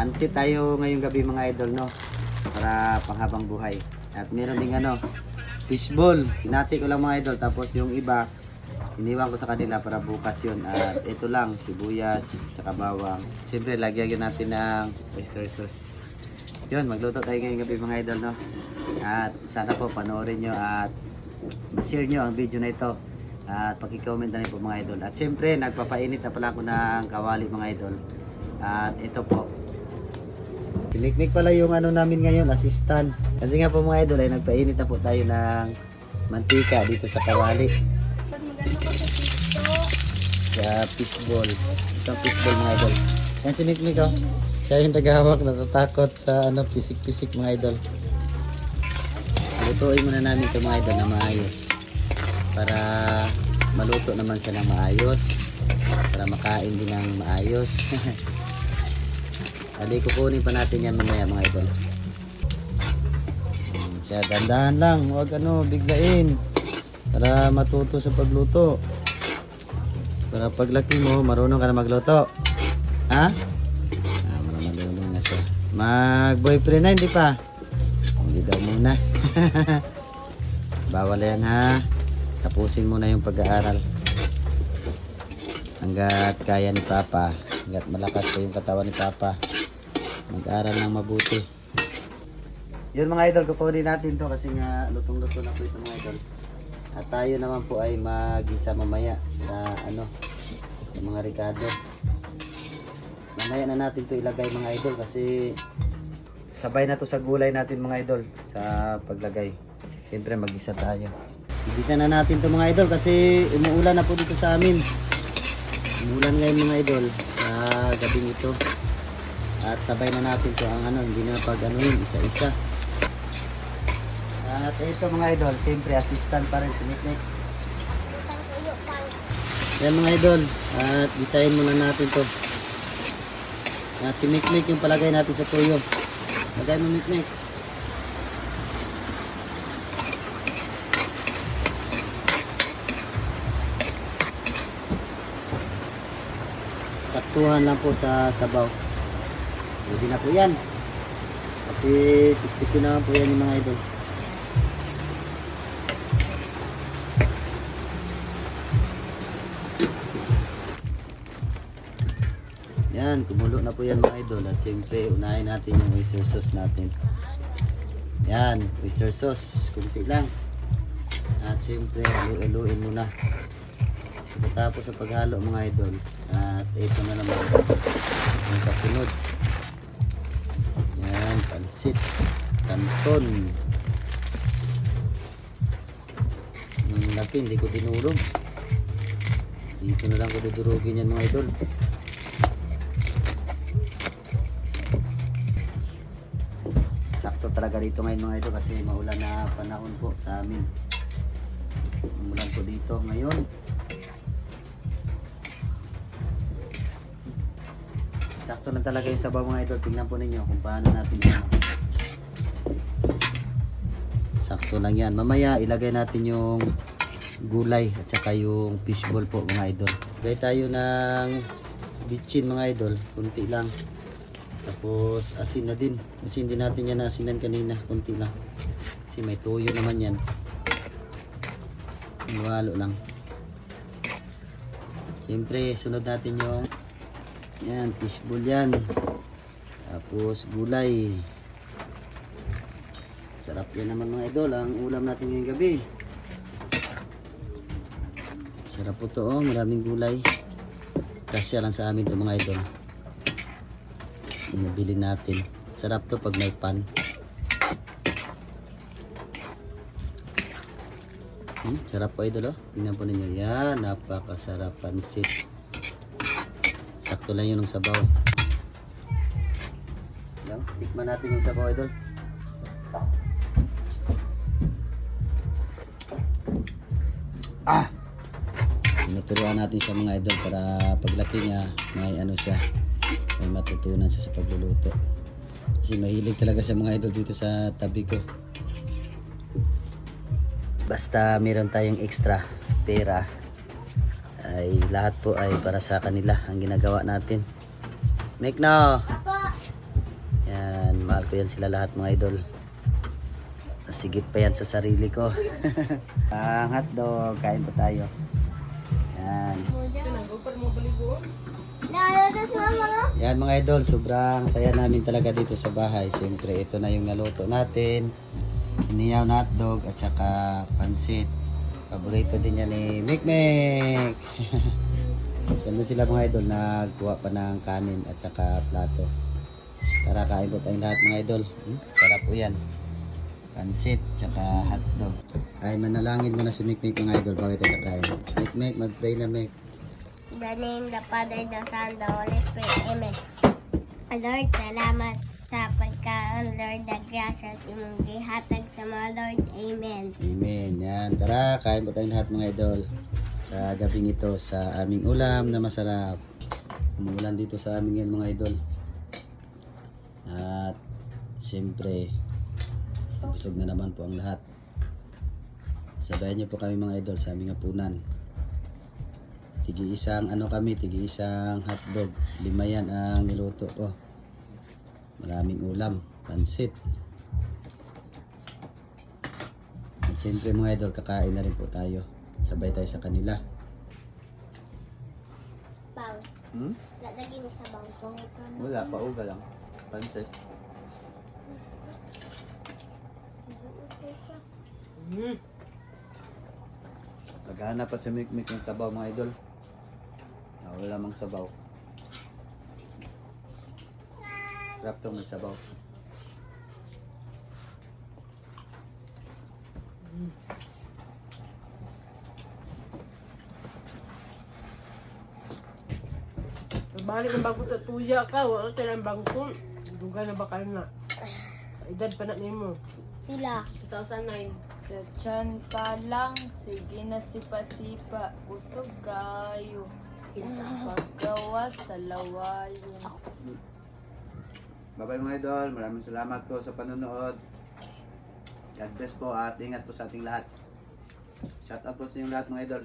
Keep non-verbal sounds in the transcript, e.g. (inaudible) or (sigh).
pansit tayo ngayong gabi mga idol, no? Para panghabang buhay. At meron ding ano, fishball. Hinati ko lang mga idol. Tapos yung iba, iniwan ko sa kanila para bukas yun. At ito lang, sibuyas, tsaka bawang. Siyempre, lagyan natin ng oyster sauce. Yun, magluto tayo ngayong gabi mga idol, no? At sana po panoorin nyo at share nyo ang video na ito. At pakicomment na rin po mga idol. At siyempre, nagpapainit na pala ako ng kawali mga idol. At ito po. Si Mikmik pala yung ano namin ngayon, assistant. Kasi nga po mga idol ay nagpainit na po tayo ng mantika dito sa kawali. Pag magano ko sa TikTok, Sa fishball. Itong fishball mga idol. Yan si Mikmik oh. Siya yung tagahawak, natatakot sa ano, pisik-pisik mga idol. Lutuin muna namin ito mga idol na maayos. Para maluto naman siya ng maayos. Para makain din ng maayos. (laughs) Ali, kukunin pa natin yan mamaya mga idol. Ayan Siya, dandahan lang. Huwag ano, biglain. Para matuto sa pagluto. Para paglaki mo, marunong ka na magluto. Ha? Ah, marunong na siya. Mag-boyfriend na, hindi pa? Hindi daw muna. (laughs) Bawal yan ha. Tapusin mo na yung pag-aaral. Hanggat kaya ni Papa, hanggat malakas pa yung katawan ni Papa, mag-aral ng mabuti. Yun mga idol, kukunin natin to kasi nga lutong-luto na po ito mga idol. At tayo naman po ay mag-isa mamaya sa ano, sa mga Ricardo. Mamaya na natin to ilagay mga idol kasi sabay na to sa gulay natin mga idol sa paglagay. Siyempre mag-isa tayo. Igisa na natin to mga idol kasi umuulan na po dito sa amin. Umuulan ngayon mga idol sa gabing ito. At sabay na natin to ang ano, hindi na pag anuin, isa-isa. At ito mga idol, siyempre assistant pa rin si pang Yan mga idol, at gisahin muna natin to. At si Mick yung palagay natin sa tuyo. Lagay mo Mick. Saktuhan lang po sa sabaw. Pwede na po yan. Kasi siksipin naman po yan yung mga idol. Yan, kumulo na po yan mga idol. At siyempre, unahin natin yung oyster sauce natin. Yan, oyster sauce. Kunti lang. At siyempre, halu-haluin muna. Pagkatapos sa paghalo mga idol. At ito na naman. Yung kasunod. Pansit. Kanton. Ang laki, hindi ko dinurog. Dito na lang ko dudurugin yan mga idol. Sakto talaga dito ngayon mga ito kasi maulan na panahon po sa amin. Umulan po dito ngayon. Sakto lang talaga yung sabaw mga ito. Tingnan po ninyo kung paano natin yan. Sakto lang yan. Mamaya ilagay natin yung gulay at saka yung fishball po mga idol. Lagay tayo ng bitchin mga idol. Kunti lang. Tapos asin na din. Kasi hindi natin yan naasinan kanina. Kunti lang. Kasi may tuyo naman yan. Halo lang. Siyempre, sunod natin yung yan, fishball yan. Tapos gulay. Sarap yan naman mga idol. Ang ulam natin ngayong gabi. Sarap po to oh. Maraming gulay. Kasya lang sa amin to mga idol. Nabili natin. Sarap to pag may pan. Hmm, sarap po idol oh. Tingnan po ninyo. Yan, napakasarap pansit. Sakto lang yun ng sabaw. Yan, tikman natin yung sabaw idol. Ah! Tinuturuan natin sa mga idol para paglaki niya, may ano siya, may matutunan siya sa pagluluto. Kasi mahilig talaga sa mga idol dito sa tabi ko. Basta meron tayong extra pera, ay lahat po ay para sa kanila ang ginagawa natin. Make na! Apa, mahal ko yan sila lahat mga idol. Sigit pa yan sa sarili ko. (laughs) Ang hotdog, kain pa tayo. Yan. Yan mga idol, sobrang saya namin talaga dito sa bahay. Siyempre, ito na yung naluto natin. Iniyaw na hotdog at saka pansit. Paborito din yan ni Mikmek. so, ano sila mga idol, nagkuha pa ng kanin at saka plato. Tara, kain po tayong lahat mga idol. Hmm? Sarap po yan. Pansit, tsaka hotdog. Ay, manalangin mo na si Mikmek mga idol bago tayo kakain. Mikmek, mag-pray na. In the name the Father, the Son, the Holy Spirit. Amen. Lord, salamat sa pagkaon, Lord, the gracias imong gihatag sa mga Lord. Amen. Amen. Yan. Tara, kain po tayong lahat mga idol. Sa gabing ito, sa aming ulam na masarap. Umuulan dito sa amin ngayon mga idol. At siyempre, busog na naman po ang lahat. Sabayan niyo po kami mga idol sa aming hapunan. Tigi isang ano kami, tigi isang hotdog. Lima yan ang niluto ko. Maraming ulam, pansit. At siyempre mga idol, kakain na rin po tayo. Sabay tayo sa kanila. Bang. Hmm? Lalagay ni sa bangko. Wala, pauga lang. Pansit. Paghahanap pa sa mikmik ng sabaw mga idol. Ah, wala mang sabaw. Sarap tong may sabaw. Balik ng bangko sa tuya ka, wala ka ng bangko. Duga na ba kayo na? Edad pa na nimo. Pila. 2009. Sa tiyan pa lang, sige na sipa-sipa, usog kayo. Paggawa sa lawayo. Bye-bye mga idol. Maraming salamat po sa panonood. God bless po at ingat po sa ating lahat. Shout out po sa inyong lahat mga idol.